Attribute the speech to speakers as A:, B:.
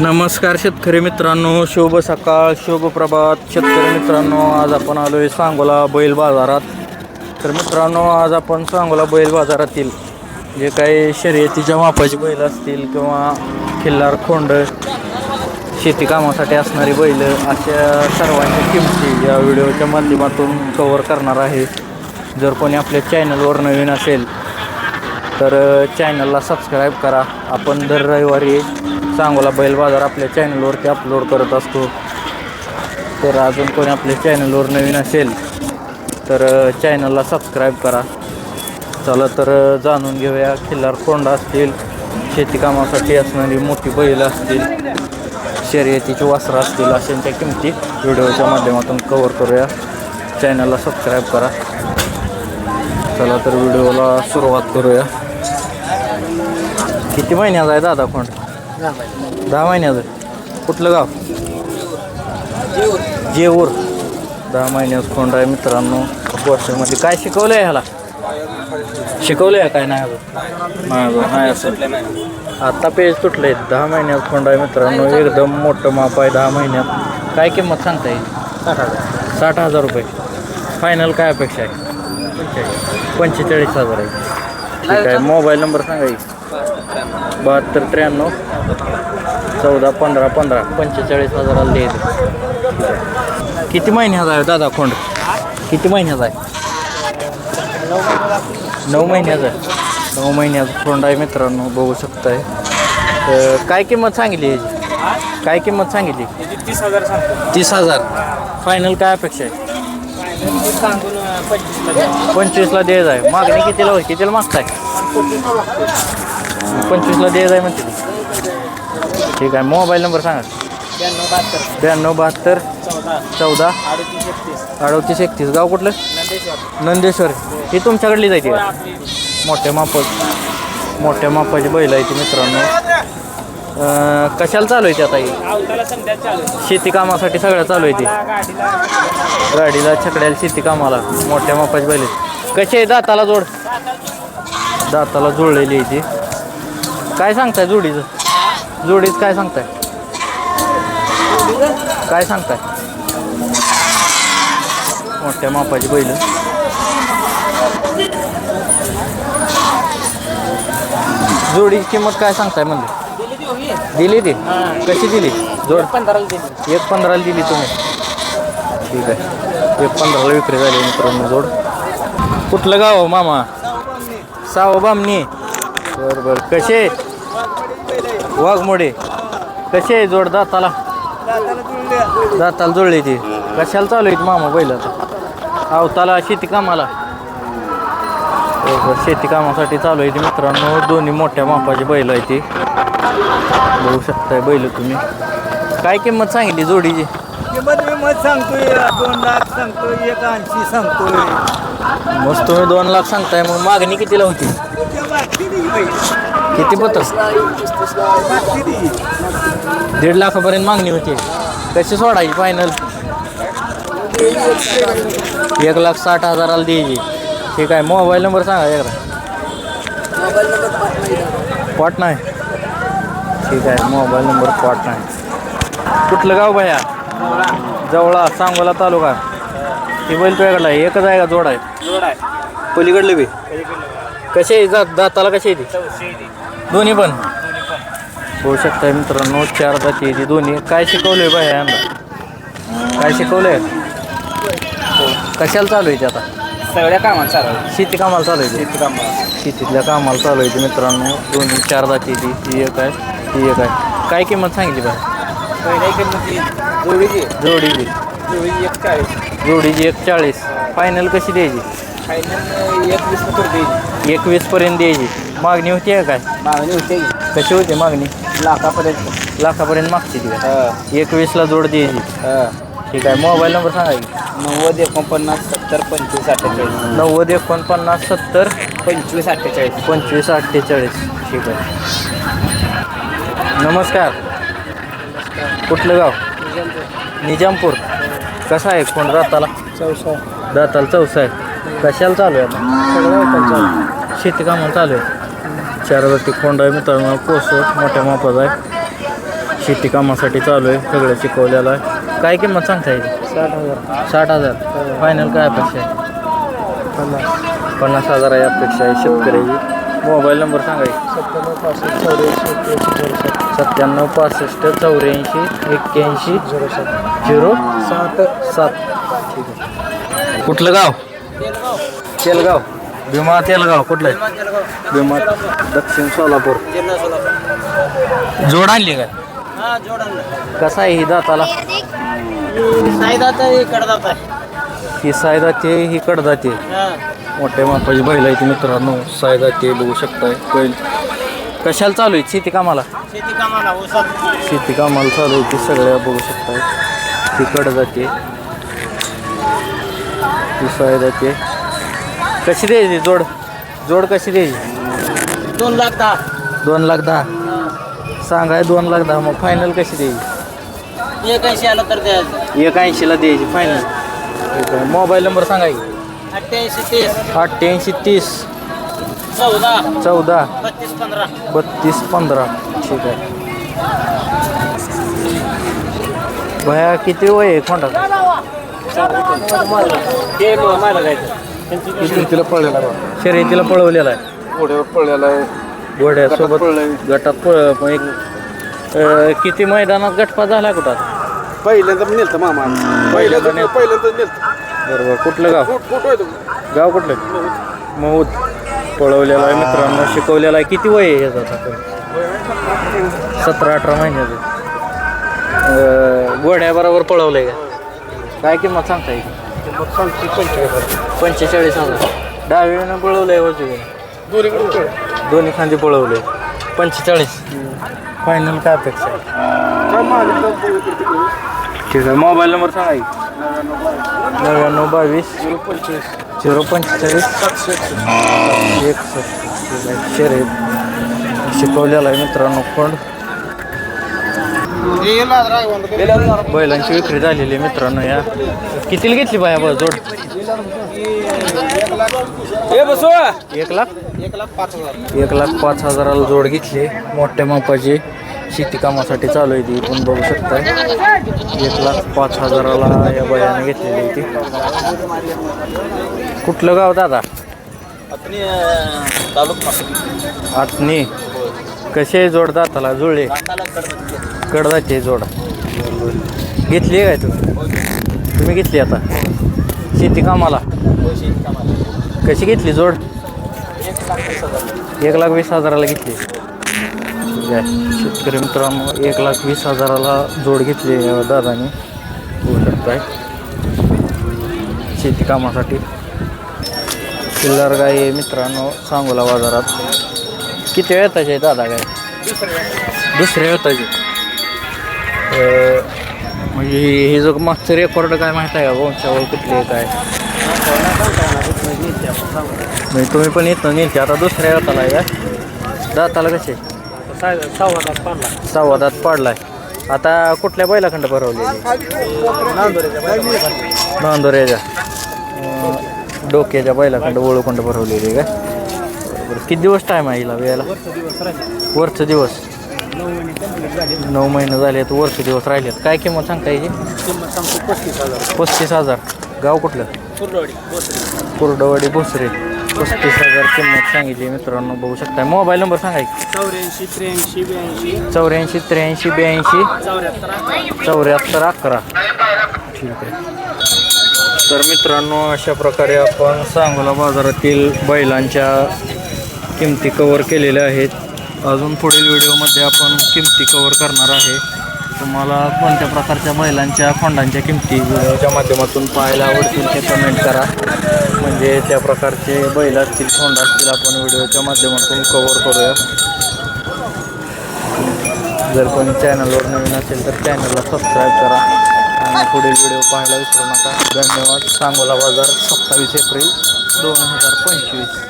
A: नमस्कार शेतकरी मित्रांनो शुभ सकाळ शुभ प्रभात. शेतकरी मित्रांनो आज आपण आलो आहे सांगोला बैल बाजारात. तर मित्रांनो आज आपण सांगोला बैल बाजारातील जे काही शर्यतीच्या मापाची बैल असतील किंवा खिल्लार खोंड शेती कामासाठी असणारी बैल अशा सर्वांच्या किमती या व्हिडिओच्या माध्यमातून कव्हर करणार आहे. जर कोणी आपल्या चॅनलवर नवीन असेल तर चॅनलला सबस्क्राईब करा. आपण दर रविवारी सांगोला बैल बाजार आपल्या चॅनलवरती अपलोड करत असतो. तर अजून कोणी आपल्या चॅनलवर नवीन असेल तर चॅनलला सबस्क्राईब करा. चला तर जाणून घेऊया खिल्लार कोंडा असतील शेती कामासाठी असणारी मोठी बैल असतील शर्यतीची वासरं असतील अशांच्या किमती व्हिडिओच्या माध्यमातून कवर करूया. चॅनलला सबस्क्राईब करा. चला तर व्हिडिओला सुरुवात करूया. किती महिन्याचा आहे दादा कोण दहा महिन्याचं कुठलं गाव? जेऊर. दहा महिन्याचं खोंड आहे मित्रांनो. वर्षामध्ये काय शिकवलं आहे ह्याला? शिकवलं आहे काय? नाही अजून. नाही अजून. नाही असं. आता पेज तुटले दहा महिन्यात आहे मित्रांनो. एकदम मोठं माप आहे दहा महिन्यात. काय किंमत सांगता येईल साठ हजार. साठ हजार रुपये. फायनल काय अपेक्षा आहे? पंचेचाळीस. हजार आहे. ठीक आहे. मोबाईल नंबर सांगा. बहात्तर त्र्याण्णव चौदा पंधरा पंधरा पंचेचाळीस हजाराला द्यायचं किती महिन्याचा आहे दादा खोंड? किती महिन्याचा आहे? नऊ महिन्याचा आहे. नऊ महिन्याचा खोंड आहे मित्रांनो बघू शकताय. तर काय किंमत सांगितली याची? काय किंमत सांगितली?
B: तीस हजार.
A: तीस हजार फायनल काय अपेक्षा आहे?
B: पंचवीसला
A: पंचवीसला द्यायचं आहे. मागणी कितीला होईल? कितीला मागताय? पंचवीसला द्यायचं आहे म्हणते ती. ठीक आहे मोबाईल नंबर सांगा.
B: ब्याण्णव बहात्तर.
A: ब्याण्णव बहात्तर
B: चौदा.
A: चौदा
B: अडतीस एकतीस.
A: अडतीस एकतीस. गाव कुठलं?
B: नंदेश्वर.
A: नंदेश्वर. ही तुमच्याकडली जायची का? मोठ्या मापाची मोठ्या मापाची बैल आहे ती मित्रांनो. अं, कशाला चालू आहे ती आता ही?
B: चालू आहे.
A: शेती कामासाठी सगळं चालू आहे ती.
B: गाडीला
A: गाडीला छकड्याला शेती कामाला. मोठ्या मापाची बैल आहे. कशी आहे दाताला जोड? दाताला जोडलेली आहे ती. काय सांगताय जोडीचं? जोडीचं काय सांगताय? काय सांगताय? मोठ्या मापाची बैल. जोडीची किंमत काय सांगताय म्हणजे दिली ती? कशी दिली? जोड.
B: पंधराला दिली
A: एक पंधराला दिली तुम्ही. ठीक आहे. एक पंधराला विक्री झाली मित्रांनो जोड. कुठलं गाव हो मामा? साव बामणी बरं बरं. कसे? वाघमोडे कसे जोड दाताला? दाताला जोडली ती. कशाला चालू आहे ती मामा बैल आता? अवताला शेती कामाला. बरं, बरं, शेती कामासाठी चालू आहे ती मित्रांनो. दोन्ही मोठ्या मापाची बैल आहे ती. बघू शकताय बैल तुम्ही. काय किंमत सांगितली जोडीची?
C: किंमत मी मत सांगतोय दोन लाख सांगतोय एक ऐंशी सांगतोय.
A: मस्त तुम्ही दोन लाख सांगताय मग मागणी कितीला होती. किती
C: पत
A: दीड लाखापर्यंत मागणी होती. कशी सोडायची फायनल एक लाख साठ हजाराला द्यायची. ठीक आहे मोबाईल नंबर सांगा एकदा. पॉट नाही. ठीक आहे मोबाईल नंबर पॉट नाही. कुठलं गाव भया? जवळा सांगोला तालुका. ही बैल तुझ्याकडला एकच आहे का? जोड आहे. पलीकडलं बी. कसे आहे? जात दाताला कशी आहे ती. दोन्ही पण. होऊ शकताय मित्रांनो चार जाती आहे ती दोन्ही. काय शिकवलंय बाय यांना? काय शिकवलंय? कशाला चालू आहे ते आता?
B: सगळ्या कामात चालू.
A: शेती कामाला चालू आहे ते.
B: शेती कामाला.
A: शेतीतल्या कामाला चालू आहे ते मित्रांनो. दोन्ही चार जाती आहे ती. ती एक आहे ती एक आहे. काय किंमत सांगितली बाय
B: जोडीची.
A: जोडीची.
B: जोडीची एक चाळीस.
A: जोडीची एक चाळीस. फायनल कशी द्यायची?
B: फायनल एक वीस रुपये द्यायची.
A: एकवीसपर्यंत द्यायची मागणी होती आहे काय?
B: मागणी होते
A: कशी होती मागणी?
B: लाखापर्यंत.
A: लाखापर्यंत मागची ती काय
B: हा.
A: एकवीसला जोड द्यायची.
B: हा.
A: ठीक आहे मोबाईल नंबर सांगा की.
B: नव्वद एकोणपन्नास सत्तर पंचवीस अठ्ठेचाळीस.
A: नव्वद एकोणपन्नास सत्तर
B: पंचवीस अठ्ठेचाळीस.
A: पंचवीस अठ्ठेचाळीस. ठीक आहे. नमस्कार. कुठलं गाव? निजामपूर. कसा आहे कोण? दाताला?
B: चौसा.
A: दाताला चौसा आहे. कशाला चालू आहे आता?
B: सगळं
A: शेती कामाला चालू आहे. चार जाती कोंड आहे मित्रांनो पोसट मोठ्या मापाचा आहे. शेती कामासाठी चालू आहे सगळं शिकवलेलं आहे. काय किंमत सांगता येईल?
C: साठ हजार.
A: साठ हजार. फायनल काय अपेक्षा आहे?
C: पन्नास.
A: पन्नास हजार आहे अपेक्षा आहे शेतकऱ्याची मोबाईल नंबर सांगायची
C: सत्त्याण्णव पासष्ट चौऱ्याऐंशी
A: सत्त्याण्णव पासष्ट चौऱ्याऐंशी
C: एक्क्याऐंशी
A: एक्क्याऐंशी
C: झिरो सात
A: झिरो
C: सात.
A: सात ठीक आहे कुठलं गाव? तेलगाव. भीमा तेलगाव कुठलं आहे? भीमा दक्षिण सोलापूर. जोड आणली काय? कसा आहे ही दाताला? ही सायदाते ही कडदाते मोठ्या मापाची बैल आहे ती मित्रांनो सायदाते बघू शकताय. बैल. कशाला चालू आहे? शेती कामाला? शेती कामाला चालू आहे ती सगळ्या बघू शकताय. ती कडदाते ती सायदाते कशी द्यायची जोड जोड कशी द्यायची
B: दोन लाख दहा
A: दोन लाख दहा सांगाय दोन लाख दहा मग फायनल कशी द्यायची
B: एक ऐंशी आलं तर द्यायचं
A: एक ऐंशीला द्यायची फायनल मोबाईल नंबर सांगा की
B: अठ्ठ्याऐंशी तीस
A: अठ्ठ्याऐंशी तीस
B: चौदा
A: चौदा
B: बत्तीस पंधरा
A: बत्तीस पंधरा ठीक आहे भया किती वय आहे खोंडा
B: ते मला जायचं
C: तिला पळलेला बा
A: शर्यतीला पळवलेला आहे.
C: घोड्यावर पळलेला आहे.
A: घोड्यासोबत
C: पळलंय.
A: गटात पळ पण एक अं, किती मैदानात गटपा झाला कुठं?
C: पहिल्यांदा नेलतं मामा. पहिल्यांदा पहिल्यांदा नेलतं.
A: बरोबर. कुठलं गाव?
C: तो?
A: गाव कुठलं? महूद पळवलेला आहे मित्रांनो शिकवलेला आहे. किती वय आहे याचं आता सतरा अठरा महिन्याचं. अं, घोड्याबरोबर पळवलं आहे का? काय किंमत सांगता येईल?
C: किंमत सांगते पंचवीस
A: पंचेचाळीस हजार. डावीनं पळवलं आहे
C: पळ.
A: दोन्ही खांदे पळवले. पंचेचाळीस. फायनल काय अपेक्षा आहे?
C: काय दोन्हीकडे
A: ठीक आहे मोबाईल नंबर सांगा. नव्याण्णव बावीस.
C: झिरो पंचवीस
A: झिरो पंचेचाळीस.
C: सातशे एकसष्ट.
A: शिकवलेला आहे मित्रांनो. पण बैलांची विक्री झालेली मित्रांनो या. कितीला घेतली बाया बस जोड?
B: बसू.
A: एक लाख?
B: एक लाख पाच हजार
A: एक लाख पाच हजाराला जोड घेतली मोठ्या मापाची शेती कामासाठी चालू आहे ती. पण बघू शकताय एक लाख पाच हजाराला या बयाने घेतलेली आहे ती. कुठलं गाव दादा? आतनी कसे जोड दाताला? जुळले? कडदाचे जोड. घेतली काय तू? तुम्ही घेतली आता? शेती कामाला? कशी घेतली जोड? एक लाख वीस हजाराला घेतली. आहे शेतकरी मित्रांनो एक लाख वीस हजाराला जोड घेतली दादाने. होऊ शकताय शेती कामासाठी. चिल्लर गाय मित्रांनो सांगोला बाजारात. किती वेळ आहे दादा गाय दुसऱ्या वेळाचे म्हणजे हे जो मागचं रेकॉर्ड काय माहीत आहे का वंशावळ कुठली आहे काय? म्हणजे तुम्ही पण येत नेलते. आता दुसऱ्या वेळाला आहे का? दाताला कसे?
B: सव्वा तास पडला
A: दात पाडलाय. आता कुठल्या बैलाखंड भरवलेली? नांदोऱ्याच्या डोक्याच्या बैलाखंड ओळखंड भरवलेली का? बरं किती दिवस टाईम आहे हिला वेळेला? वरचं दिवस. नऊ महिने झाले तर वरचे दिवस राहिलेत. काय किंमत सांगता याची?
B: किंमत सांगतो पस्तीस हजार.
A: पस्तीस हजार. गाव कुठलं?
B: कुर्डवाडी बोसरी
A: कुरडवाडी भोसरे. पस्तीस हजार किंमत सांगितली मित्रांनो बघू शकता. मोबाईल नंबर सांगा की.
B: चौऱ्याऐंशी त्र्याऐंशी ब्याऐंशी.
A: चौऱ्याऐंशी त्र्याऐंशी ब्याऐंशी.
B: चौऱ्याहत्तर अकरा.
A: चौऱ्याहत्तर अकरा. ठीक आहे. तर मित्रांनो अशा प्रकारे आपण सांगोला बाजारातील बैलांच्या किमती कवर केलेल्या आहेत. अजून पुढील व्हिडिओमध्ये आपण किमती कवर करणार आहे. तुम्हाला कोणत्या प्रकारच्या बैलांच्या खोंडांच्या किमती व्हिडिओच्या माध्यमातून पाहायला आवडतील ते कमेंट करा. म्हणजे त्या प्रकारचे बैल असतील खोंड असतील आपण व्हिडिओच्या माध्यमातून कवर करूया. जर कोणी चॅनलवर नवीन असेल तर चॅनलला सबस्क्राईब करा. आणि पुढील व्हिडिओ पाहायला विसरू नका. धन्यवाद. सांगोला बाजार सत्तावीस एप्रिल दोन हजार पंचवीस.